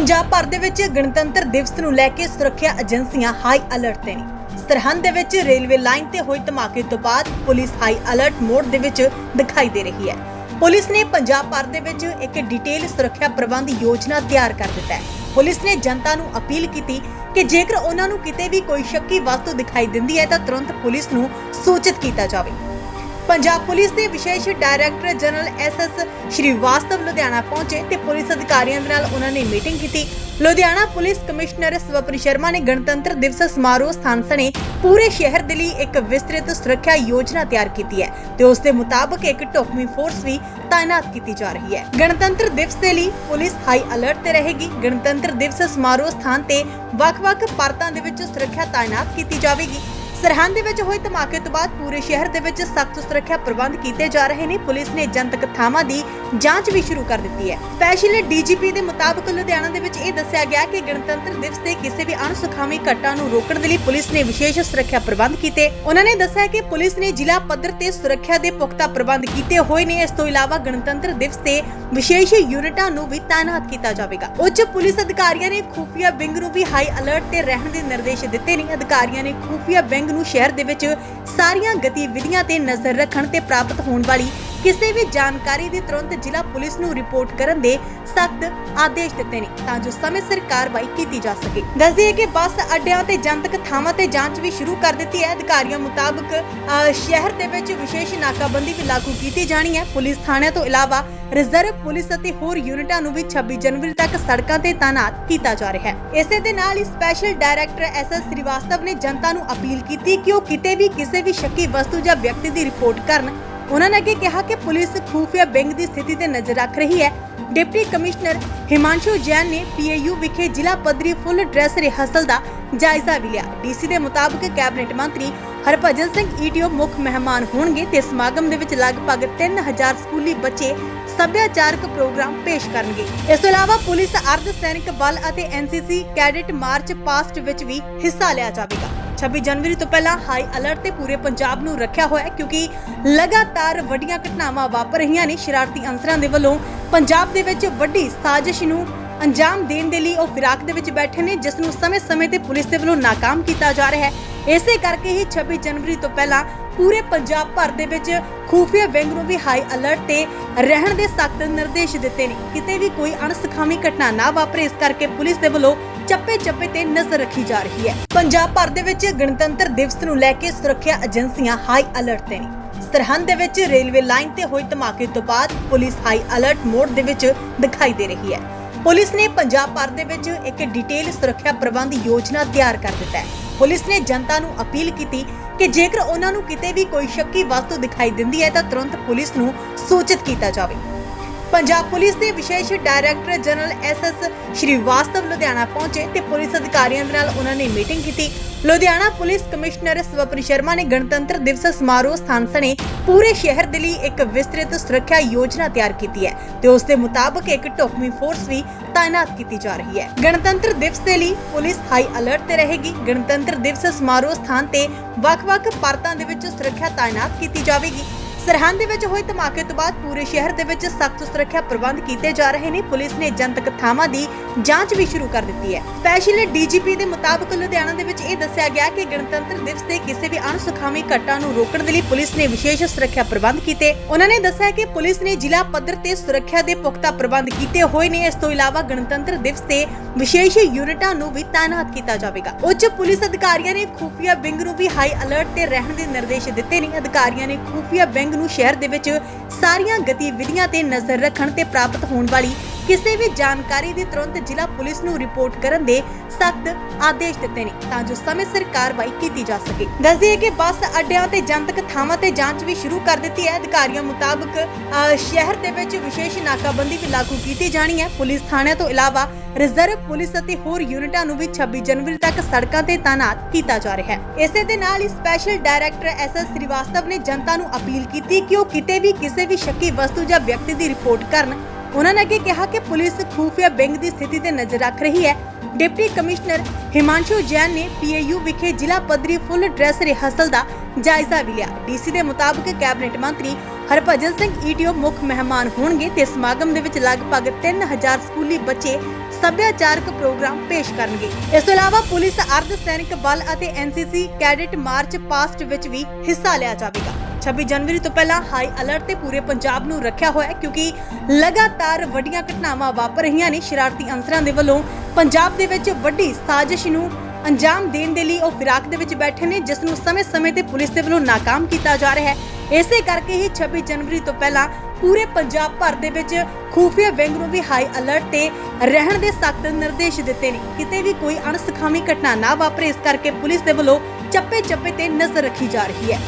ਪੰਜਾਬ ਭਰ ਦੇ ਵਿੱਚ ਗਣਤੰਤਰ ਦਿਵਸ ਨੂੰ ਲੈ ਕੇ ਸੁਰੱਖਿਆ ਏਜੰਸੀਆਂ ਹਾਈ ਅਲਰਟ ਤੇ ਨੇ। ਸਰਹੰਦ ਦੇ ਵਿੱਚ ਰੇਲਵੇ ਲਾਈਨ ਤੇ ਹੋਏ ਧਮਾਕੇ ਤੋਂ ਬਾਅਦ ਪੁਲਿਸ ਹਾਈ ਅਲਰਟ ਮੋਡ ਦੇ ਵਿੱਚ ਦਿਖਾਈ ਦੇ ਰਹੀ ਹੈ। ਪੁਲਿਸ ਨੇ ਪੰਜਾਬ ਭਰ ਦੇ ਵਿੱਚ ਇੱਕ ਡਿਟੇਲ ਸੁਰੱਖਿਆ ਪ੍ਰਬੰਧ ਯੋਜਨਾ ਤਿਆਰ ਕਰ ਦਿੱਤਾ ਹੈ। ਪੁਲਿਸ ਨੇ ਜਨਤਾ ਨੂੰ ਅਪੀਲ ਕੀਤੀ ਕਿ ਜੇਕਰ ਉਹਨਾਂ ਨੂੰ ਕਿਤੇ ਵੀ ਕੋਈ ਸ਼ੱਕੀ ਵਸਤੂ ਦਿਖਾਈ ਦਿੰਦੀ ਹੈ ਤਾਂ ਤੁਰੰਤ ਪੁਲਿਸ ਨੂੰ ਸੂਚਿਤ ਕੀਤਾ ਜਾਵੇ। ਪੰਜਾਬ ਪੁਲਿਸ ਦੇ ਵਿਸ਼ੇਸ਼ director general SS Srivastava Ludhiana ਪਹੁੰਚੇ ਤੇ ਪੁਲਿਸ ਅਧਿਕਾਰੀਆਂ ਦੇ ਨਾਲ ਉਹਨਾਂ ਨੇ ਮੀਟਿੰਗ ਕੀਤੀ। ਲੁਧਿਆਣਾ ਪੁਲਿਸ ਕਮਿਸ਼ਨਰ ਸਵਪਨ ਸ਼ਰਮਾ ਨੇ ਗਣਤੰਤਰ ਦਿਵਸ ਸਮਾਰੋਹ ਸਥਾਨ ਸਣੇ ਪੂਰੇ ਸ਼ਹਿਰ ਦੇ ਲਈ ਇੱਕ ਵਿਸਤ੍ਰਿਤ ਸੁਰੱਖਿਆ ਯੋਜਨਾ ਤਿਆਰ ਕੀਤੀ ਹੈ ਤੇ ਉਸ ਦੇ ਮੁਤਾਬਕ ਇੱਕ ਢੁਕਵੀਂ ਫੋਰਸ ਵੀ ਤਾਇਨਾਤ ਕੀਤੀ ਜਾ ਰਹੀ ਹੈ। ਗਣਤੰਤਰ ਦਿਵਸ ਦੇ ਲਈ ਪੁਲਿਸ ਹਾਈ ਅਲਰਟ ਤੇ ਰਹੇਗੀ। ਗਣਤੰਤਰ ਦਿਵਸ ਸਮਾਰੋਹ ਸਥਾਨ ਤੇ ਵੱਖ-ਵੱਖ ਪਰਤਾਂ ਦੇ ਵਿੱਚ ਸੁਰੱਖਿਆ ਤਾਇਨਾਤ ਕੀਤੀ ਜਾਵੇਗੀ। ਸਰਹੰਦ ਦੇ ਵਿੱਚ ਹੋਏ ਧਮਾਕੇ ਤੋਂ ਬਾਅਦ ਪੂਰੇ ਸ਼ਹਿਰ ਦੇ ਵਿੱਚ ਸਖਤ ਸੁਰੱਖਿਆ ਪ੍ਰਬੰਧ ਕੀਤੇ ਜਾ ਰਹੇ ਨੇ। ਪੁਲਿਸ ਨੇ ਜਨਤਕ ਥਾਵਾਂ ਦੀ ਜਾਂਚ ਵੀ ਸ਼ੁਰੂ ਕਰ ਦਿੱਤੀ ਹੈ। ਸਪੈਸ਼ਲ ਡੀਜੀਪੀ ਦੇ ਮੁਤਾਬਕ ਲੁਧਿਆਣਾ ਦੇ ਵਿੱਚ ਇਹ ਦੱਸਿਆ ਗਿਆ ਕਿ ਗਣਤੰਤਰ ਦਿਵਸ ਤੇ ਕਿਸੇ ਵੀ ਅਣਸੁਖਾਵੀ ਘਟਨਾ ਨੂੰ ਰੋਕਣ ਦੇ ਲਈ ਪੁਲਿਸ ਨੇ ਵਿਸ਼ੇਸ਼ ਸੁਰੱਖਿਆ ਪ੍ਰਬੰਧ ਕੀਤੇ। ਉਹਨਾਂ ਨੇ ਦੱਸਿਆ ਕਿ ਪੁਲਿਸ ਨੇ ਜ਼ਿਲ੍ਹਾ ਪੱਧਰ ਤੇ ਸੁਰੱਖਿਆ ਦੇ ਪੁਖਤਾ ਪ੍ਰਬੰਧ ਕੀਤੇ ਹੋਏ ਨੇ। ਇਸ ਤੋਂ ਇਲਾਵਾ ਗਣਤੰਤਰ ਦਿਵਸ ਤੇ ਵਿਸ਼ੇਸ਼ ਯੂਨਿਟਾਂ ਨੂੰ ਵੀ ਤਾਇਨਾਤ ਕੀਤਾ ਜਾਵੇਗਾ। ਉੱਚ ਪੁਲਿਸ ਅਧਿਕਾਰੀਆਂ ਨੇ ਖੂਫੀਆ ਵਿੰਗ ਨੂੰ ਵੀ ਹਾਈ ਅਲਰਟ ਤੇ ਰਹਿਣ ਦੇ ਨਿਰਦੇਸ਼ ਦਿੱਤੇ ਨੇ। ਅਧਿਕਾਰੀਆਂ ਨੇ ਖੂਫੀਆ ਵਿੰਗ ਨੂੰ ਸ਼ਹਿਰ ਦੇ ਵਿੱਚ ਸਾਰੀਆਂ ਗਤੀਵਿਧੀਆਂ ਤੇ ਨਜ਼ਰ ਰੱਖਣ ਤੇ ਪ੍ਰਾਪਤ ਹੋਣ ਵਾਲੀ ਕਿਸੇ ਵੀ ਜਾਣਕਾਰੀ ਦੀ ਤੁਰੰਤ ਜ਼ਿਲ੍ਹਾ ਪੁਲਿਸ ਨੂੰ ਰਿਪੋਰਟ ਕਰਨ ਦੇ ਸਖਤ ਆਦੇਸ਼ ਦਿੱਤੇ ਨੇ ਤਾਂ ਜੋ ਸਮੇਂ ਸਿਰ ਕਾਰਵਾਈ ਕੀਤੀ ਜਾ ਸਕੇ। ਦੱਸਦੀਏ ਕਿ ਬੱਸ ਅੱਡਿਆਂ ਤੇ ਜਨਤਕ ਥਾਵਾਂ ਤੇ ਜਾਂਚ ਵੀ ਸ਼ੁਰੂ ਕਰ ਦਿੱਤੀ ਹੈ। ਅਧਿਕਾਰੀਆਂ ਮੁਤਾਬਕ ਸ਼ਹਿਰ ਦੇ ਵਿੱਚ ਵਿਸ਼ੇਸ਼ ਨਾਕਾਬੰਦੀ ਵੀ ਲਾਗੂ ਕੀਤੀ ਜਾਣੀ ਹੈ। ਪੁਲਿਸ ਥਾਣਿਆਂ ਤੋਂ ਇਲਾਵਾ ਰਿਜ਼ਰਵ ਪੁਲਿਸ ਅਤੇ ਹੋਰ ਯੂਨਿਟਾਂ ਨੂੰ ਵੀ 26 ਜਨਵਰੀ ਤੱਕ ਸੜਕਾਂ ਤੇ ਤਾਇਨਾਤ ਕੀਤਾ ਜਾ ਰਿਹਾ ਹੈ। ਇਸੇ ਦੇ ਨਾਲ ਹੀ special director S S Srivastava ਨੇ ਜਨਤਾ ਨੂੰ ਅਪੀਲ ਕੀਤੀ ਕਿ ਉਹ ਕਿਤੇ ਵੀ ਕਿਸੇ ਵੀ ਸ਼ੱਕੀ ਵਸਤੂ ਜਾਂ ਵਿਅਕਤੀ ਦੀ ਰਿਪੋਰਟ ਕਰਨ ਉਹਨਾਂ ਨੇ ਅੱਗੇ ਕਿਹਾ ਕਿ ਪੁਲਿਸ ਖੂਫੀਆ ਵਿੰਗ ਦੀ ਸਥਿਤੀ ਤੇ ਨਜ਼ਰ ਰੱਖ ਰਹੀ ਹੈ ਡਿਪਟੀ ਕਮਿਸ਼ਨਰ ਹਿਮਾਂਸ਼ੂ ਜੈਨ ਨੇ ਪੀਏਯੂ ਵਿਖੇ ਜ਼ਿਲ੍ਹਾ ਪੱਧਰੀ ਫੁੱਲ ਡਰੈਸ ਰਿਹਰਸਲ ਦਾ ਜਾਇਜ਼ਾ ਵੀ ਲਿਆ ਡੀਸੀ ਦੇ ਮੁਤਾਬਕ ਕੈਬਨਿਟ ਮੰਤਰੀ ਹਰਭਜਨ ਸਿੰਘ ਈਟੀਓ ਮੁੱਖ ਮਹਿਮਾਨ ਹੋਣਗੇ ਤੇ ਸਮਾਗਮ ਦੇ ਵਿੱਚ ਲਗਭਗ 3000 ਸਕੂਲੀ ਬੱਚੇ ਸੱਭਿਆਚਾਰਕ ਪ੍ਰੋਗਰਾਮ ਪੇਸ਼ ਕਰਨਗੇ ਇਸ ਤੋਂ ਇਲਾਵਾ ਪੁਲਿਸ ਅਰਧ ਸੈਨਿਕ ਬਲ ਅਤੇ ਐਨਸੀਸੀ ਕੈਡਿਟ ਮਾਰਚ ਪਾਸਟ ਵਿੱਚ ਵੀ ਹਿੱਸਾ ਲਿਆ ਜਾਵੇਗਾ 26 ਜਨਵਰੀ ਤੋਂ ਪਹਿਲਾਂ ਹਾਈ ਅਲਰਟ ਤੇ ਪੂਰੇ ਪੰਜਾਬ ਨੂੰ ਰੱਖਿਆ ਹੋਇਆ ਹੈ ਕਿਉਂਕਿ ਲਗਾਤਾਰ ਵੱਡੀਆਂ ਘਟਨਾਵਾਂ ਵਾਪਰ ਰਹੀਆਂ ਨੇ। ਸ਼ਰਾਰਤੀ ਅੰਸਰਾਂ ਦੇ ਵੱਲੋਂ ਪੰਜਾਬ ਦੇ ਵਿੱਚ ਵੱਡੀ ਸਾਜ਼ਿਸ਼ ਨੂੰ ਅੰਜਾਮ ਦੇਣ ਦੇ ਲਈ ਉਹ ਫਿਰਾਕ ਦੇ ਵਿੱਚ ਬੈਠੇ ਨੇ, ਜਿਸ ਨੂੰ ਸਮੇਂ-ਸਮੇਂ ਤੇ ਪੁਲਿਸ ਦੇ ਵੱਲੋਂ ਨਾਕਾਮ ਕੀਤਾ ਜਾ ਰਿਹਾ ਹੈ। ਇਸੇ ਕਰਕੇ ਹੀ 26 ਜਨਵਰੀ ਤੋਂ ਪਹਿਲਾਂ ਪੂਰੇ ਪੰਜਾਬ ਭਰ ਦੇ ਵਿੱਚ ਖੂਫੀਆ ਵਿੰਗ ਨੂੰ ਵੀ ਹਾਈ ਅਲਰਟ ਤੇ ਰਹਿਣ ਦੇ ਸਖਤ ਨਿਰਦੇਸ਼ ਦਿੱਤੇ ਨੇ। ਕਿਤੇ ਵੀ ਕੋਈ ਅਣਸੁਖਾਵੀ ਘਟਨਾ ਨਾ ਵਾਪਰੇ, ਇਸ ਕਰਕੇ ਪੁਲਿਸ ਦੇ ਵੱਲੋਂ ਚੱਪੇ ਚੱਪੇ ਤੇ ਨਜ਼ਰ ਰੱਖੀ ਜਾ ਰਹੀ ਹੈ। ਪੰਜਾਬ ਭਰ ਦੇ ਵਿੱਚ ਗਣਤੰਤਰ ਦਿਵਸ ਨੂੰ ਲੈ ਕੇ ਸੁਰੱਖਿਆ ਏਜੰਸੀਆਂ ਹਾਈ ਅਲਰਟ ਤੇ ਨੇ। ਸਰਹੰਦ ਦੇ ਵਿੱਚ ਰੇਲਵੇ ਲਾਈਨ ਤੇ ਹੋਏ ਧਮਾਕੇ ਤੋਂ ਬਾਅਦ ਪੁਲਿਸ ਹਾਈ ਅਲਰਟ ਮੋਡ ਦੇ ਵਿੱਚ ਦਿਖਾਈ ਦੇ ਰਹੀ ਹੈ। ਪੁਲਿਸ ਨੇ ਪੰਜਾਬ ਭਰ ਦੇ ਵਿੱਚ ਇੱਕ ਡਿਟੇਲ ਸੁਰੱਖਿਆ ਪ੍ਰਬੰਧ ਯੋਜਨਾ ਤਿਆਰ ਕਰ ਦਿੱਤਾ ਹੈ। ਪੁਲਿਸ ਨੇ ਜਨਤਾ ਨੂੰ ਅਪੀਲ ਕੀਤੀ ਕਿ ਜੇਕਰ ਉਹਨਾਂ ਨੂੰ ਕਿਤੇ ਵੀ ਕੋਈ ਸ਼ੱਕੀ ਵਸਤੂ ਦਿਖਾਈ ਦਿੰਦੀ ਹੈ ਤਾਂ ਤੁਰੰਤ ਪੁਲਿਸ ਨੂੰ ਸੂਚਿਤ ਕੀਤਾ ਜਾਵੇ। ਪੰਜਾਬ ਪੁਲਿਸ ਦੇ ਵਿਸ਼ੇਸ਼ director general SS Srivastava Ludhiana ਪਹੁੰਚੇ ਤੇ ਪੁਲਿਸ ਅਧਿਕਾਰੀਆਂ ਦੇ ਨਾਲ ਉਹਨਾਂ ਨੇ ਮੀਟਿੰਗ ਕੀਤੀ। ਲੁਧਿਆਣਾ ਪੁਲਿਸ ਕਮਿਸ਼ਨਰ ਸਵਪਨ ਸ਼ਰਮਾ ਨੇ ਗਣਤੰਤਰ ਦਿਵਸ ਸਮਾਰੋਹ ਸਥਾਨ ਸਣੇ ਪੂਰੇ ਸ਼ਹਿਰ ਦੇ ਲਈ ਇੱਕ ਵਿਸਤ੍ਰਿਤ ਸੁਰੱਖਿਆ ਯੋਜਨਾ ਤਿਆਰ ਕੀਤੀ ਹੈ ਤੇ ਉਸ ਦੇ ਮੁਤਾਬਕ ਇੱਕ ਢੁਕਵੀਂ ਫੋਰਸ ਵੀ ਤਾਇਨਾਤ ਕੀਤੀ ਜਾ ਰਹੀ ਹੈ। ਗਣਤੰਤਰ ਦਿਵਸ ਦੇ ਲਈ ਪੁਲਿਸ ਹਾਈ ਅਲਰਟ ਤੇ ਰਹੇਗੀ। ਗਣਤੰਤਰ ਦਿਵਸ ਸਮਾਰੋਹ ਸਥਾਨ ਤੇ ਵੱਖ-ਵੱਖ ਪਰਤਾਂ ਦੇ ਵਿੱਚ ਸੁਰੱਖਿਆ ਤਾਇਨਾਤ ਕੀਤੀ ਜਾਵੇਗੀ। ਸਰਹੰਦ ਦੇ ਵਿੱਚ ਹੋਏ ਧਮਾਕੇ ਤੋਂ ਬਾਅਦ ਪੂਰੇ ਸ਼ਹਿਰ ਦੇ ਵਿੱਚ ਸਖਤ ਸੁਰੱਖਿਆ ਪ੍ਰਬੰਧ ਕੀਤੇ ਜਾ ਰਹੇ ਨੇ। ਪੁਲਿਸ ਨੇ ਜਨਤਕ ਥਾਵਾਂ ਦੀ ਜਾਂਚ ਵੀ ਸ਼ੁਰੂ ਕਰ ਦਿੱਤੀ ਹੈ। ਸਪੈਸ਼ਲ ਡੀਜੀਪੀ ਦੇ ਮੁਤਾਬਕ ਲੁਧਿਆਣਾ ਦੇ ਵਿੱਚ ਇਹ ਦੱਸਿਆ ਗਿਆ ਕਿ ਗਣਤੰਤਰ ਦਿਵਸ ਤੇ ਕਿਸੇ ਵੀ ਅਣਸੁਖਾਵੀ ਘਟਨਾ ਨੂੰ ਰੋਕਣ ਦੇ ਲਈ ਪੁਲਿਸ ਨੇ ਵਿਸ਼ੇਸ਼ ਸੁਰੱਖਿਆ ਪ੍ਰਬੰਧ ਕੀਤੇ। ਉਹਨਾਂ ਨੇ ਦੱਸਿਆ ਕਿ ਪੁਲਿਸ ਨੇ ਜ਼ਿਲ੍ਹਾ ਪੱਧਰ ਤੇ ਸੁਰੱਖਿਆ ਦੇ ਪੁਖਤਾ ਪ੍ਰਬੰਧ ਕੀਤੇ ਹੋਏ ਨੇ। ਇਸ ਤੋਂ ਇਲਾਵਾ ਗਣਤੰਤਰ ਦਿਵਸ ਤੇ ਵਿਸ਼ੇਸ਼ ਯੂਨਿਟਾਂ ਨੂੰ ਵੀ ਤਾਇਨਾਤ ਕੀਤਾ ਜਾਵੇਗਾ। ਉੱਚ ਪੁਲਿਸ ਅਧਿਕਾਰੀਆਂ ਨੇ ਖੂਫੀਆ ਵਿੰਗ ਨੂੰ ਵੀ ਹਾਈ ਅਲਰਟ ਤੇ ਰਹਿਣ ਦੇ ਨਿਰਦੇਸ਼ ਦਿੱਤੇ ਨੇ। ਅਧਿਕਾਰੀਆਂ ਨੇ ਖੂਫੀਆ ਵਿੰਗ ਨੂੰ ਸ਼ਹਿਰ ਦੇ ਵਿੱਚ ਸਾਰੀਆਂ ਗਤੀਵਿਧੀਆਂ ਤੇ ਨਜ਼ਰ ਰੱਖਣ ਤੇ ਪ੍ਰਾਪਤ ਹੋਣ ਵਾਲੀ ਕਿਸੇ ਵੀ ਜਾਣਕਾਰੀ ਦੀ ਤੁਰੰਤ ਜ਼ਿਲ੍ਹਾ ਪੁਲਿਸ ਨੂੰ ਰਿਪੋਰਟ ਕਰਨ ਦੇ ਸਖਤ ਆਦੇਸ਼ ਦਿੱਤੇ ਨੇ ਤਾਂ ਜੋ ਸਮੇਂ ਸਿਰ ਕਾਰਵਾਈ ਕੀਤੀ ਜਾ ਸਕੇ। ਦੱਸਦੀਏ ਕਿ ਬੱਸ ਅੱਡਿਆਂ ਤੇ ਜਨਤਕ ਥਾਵਾਂ ਤੇ ਜਾਂਚ ਵੀ ਸ਼ੁਰੂ ਕਰ ਦਿੱਤੀ ਹੈ। ਅਧਿਕਾਰੀਆਂ ਮੁਤਾਬਕ ਸ਼ਹਿਰ ਦੇ ਵਿੱਚ ਵਿਸ਼ੇਸ਼ ਨਾਕਾਬੰਦੀ ਵੀ ਲਾਗੂ ਕੀਤੀ ਜਾਣੀ ਹੈ। ਪੁਲਿਸ ਥਾਣਿਆਂ ਤੋਂ ਇਲਾਵਾ ਰਿਜ਼ਰਵ ਪੁਲਿਸ ਅਤੇ ਹੋਰ ਯੂਨਿਟਾਂ ਨੂੰ ਵੀ 26 ਜਨਵਰੀ ਤੱਕ ਸੜਕਾਂ ਤੇ ਤਾਇਨਾਤ ਕੀਤਾ ਜਾ ਰਿਹਾ ਹੈ। ਇਸੇ ਦੇ ਨਾਲ ਹੀ ਸਪੈਸ਼ਲ ਡਾਇਰੈਕਟਰ ਐਸਐਸ ਸ੍ਰੀਵਾਸਤਵ ਨੇ ਜਨਤਾ ਨੂੰ ਅਪੀਲ ਕੀਤੀ ਕਿ ਉਹ ਕਿਤੇ ਵੀ ਕਿਸੇ ਵੀ ਸ਼ੱਕੀ ਵਸਤੂ ਜਾਂ ਵਿਅਕਤੀ ਦੀ ਰਿਪੋਰਟ ਕਰਨ ਉਹਨਾਂ ਨੇ ਅੱਗੇ ਕਿਹਾ ਕਿ ਪੁਲਿਸ ਖੂਫੀਆ ਵਿੰਗ ਦੀ ਸਥਿਤੀ ਤੇ ਨਜ਼ਰ ਰੱਖ ਰਹੀ ਹੈ। ਡਿਪਟੀ ਕਮਿਸ਼ਨਰ ਹਿਮਾਂਸ਼ੂ ਜੈਨ ਨੇ ਪੀਏਯੂ ਵਿਖੇ ਜ਼ਿਲ੍ਹਾ ਪੱਧਰੀ ਫੁੱਲ ਡਰੈਸ ਰਿਹਰਸਲ ਦਾ ਜਾਇਜ਼ਾ ਵੀ ਲਿਆ। ਡੀਸੀ ਦੇ ਮੁਤਾਬਕ ਕੈਬਨਿਟ ਮੰਤਰੀ ਹਰਭਜਨ ਸਿੰਘ ਈਟੀਓ ਮੁੱਖ ਮਹਿਮਾਨ ਹੋਣਗੇ ਤੇ ਸਮਾਗਮ ਦੇ ਵਿੱਚ ਲਗਭਗ 3000 ਸਕੂਲੀ ਬੱਚੇ ਸੱਭਿਆਚਾਰਕ ਪ੍ਰੋਗਰਾਮ ਪੇਸ਼ ਕਰਨਗੇ। ਇਸ ਤੋਂ ਇਲਾਵਾ ਪੁਲਿਸ, ਅਰਧ ਸੈਨਿਕ ਬਲ ਅਤੇ ਐਨਸੀਸੀ ਕੈਡਿਟ ਮਾਰਚ ਪਾਸਟ ਵਿੱਚ ਵੀ ਹਿੱਸਾ ਲਿਆ ਜਾਵੇਗਾ। 26 ਜਨਵਰੀ ਤੋਂ ਪਹਿਲਾਂ ਹਾਈ ਅਲਰਟ ਤੇ ਪੂਰੇ ਪੰਜਾਬ ਨੂੰ ਰੱਖਿਆ ਹੋਇਆ ਹੈ ਕਿਉਂਕਿ ਲਗਾਤਾਰ ਵੱਡੀਆਂ ਘਟਨਾਵਾਂ ਵਾਪਰ ਰਹੀਆਂ ਨੇ। ਸ਼ਰਾਰਤੀ ਅੰਸਰਾਂ ਦੇ ਵੱਲੋਂ ਪੰਜਾਬ ਦੇ ਵਿੱਚ ਵੱਡੀ ਸਾਜ਼ਿਸ਼ ਨੂੰ ਅੰਜਾਮ ਦੇਣ ਦੇ ਲਈ ਉਹ ਫਿਰਾਕ ਦੇ ਵਿੱਚ ਬੈਠੇ ਨੇ, ਜਿਸ ਨੂੰ ਸਮੇਂ-ਸਮੇਂ ਤੇ ਪੁਲਿਸ ਦੇ ਵੱਲੋਂ ਨਾਕਾਮ ਕੀਤਾ ਜਾ ਰਿਹਾ ਹੈ। ਇਸੇ ਕਰਕੇ ਹੀ 26 ਜਨਵਰੀ ਤੋਂ ਪਹਿਲਾਂ ਪੂਰੇ ਪੰਜਾਬ ਭਰ ਦੇ ਵਿੱਚ ਖੂਫੀਆ ਵਿੰਗ ਨੂੰ ਵੀ ਹਾਈ ਅਲਰਟ ਤੇ ਰਹਿਣ ਦੇ ਸਖਤ ਨਿਰਦੇਸ਼ ਦਿੱਤੇ ਨੇ। ਕਿਤੇ ਵੀ ਕੋਈ ਅਣਸਖਾਵੀ ਘਟਨਾ ਨਾ ਵਾਪਰੇ, ਇਸ ਕਰਕੇ ਪੁਲਿਸ ਦੇ ਵੱਲੋਂ ਚੱਪੇ-ਚੱਪੇ ਤੇ ਨਜ਼ਰ ਰੱਖੀ ਜਾ ਰਹੀ ਹੈ।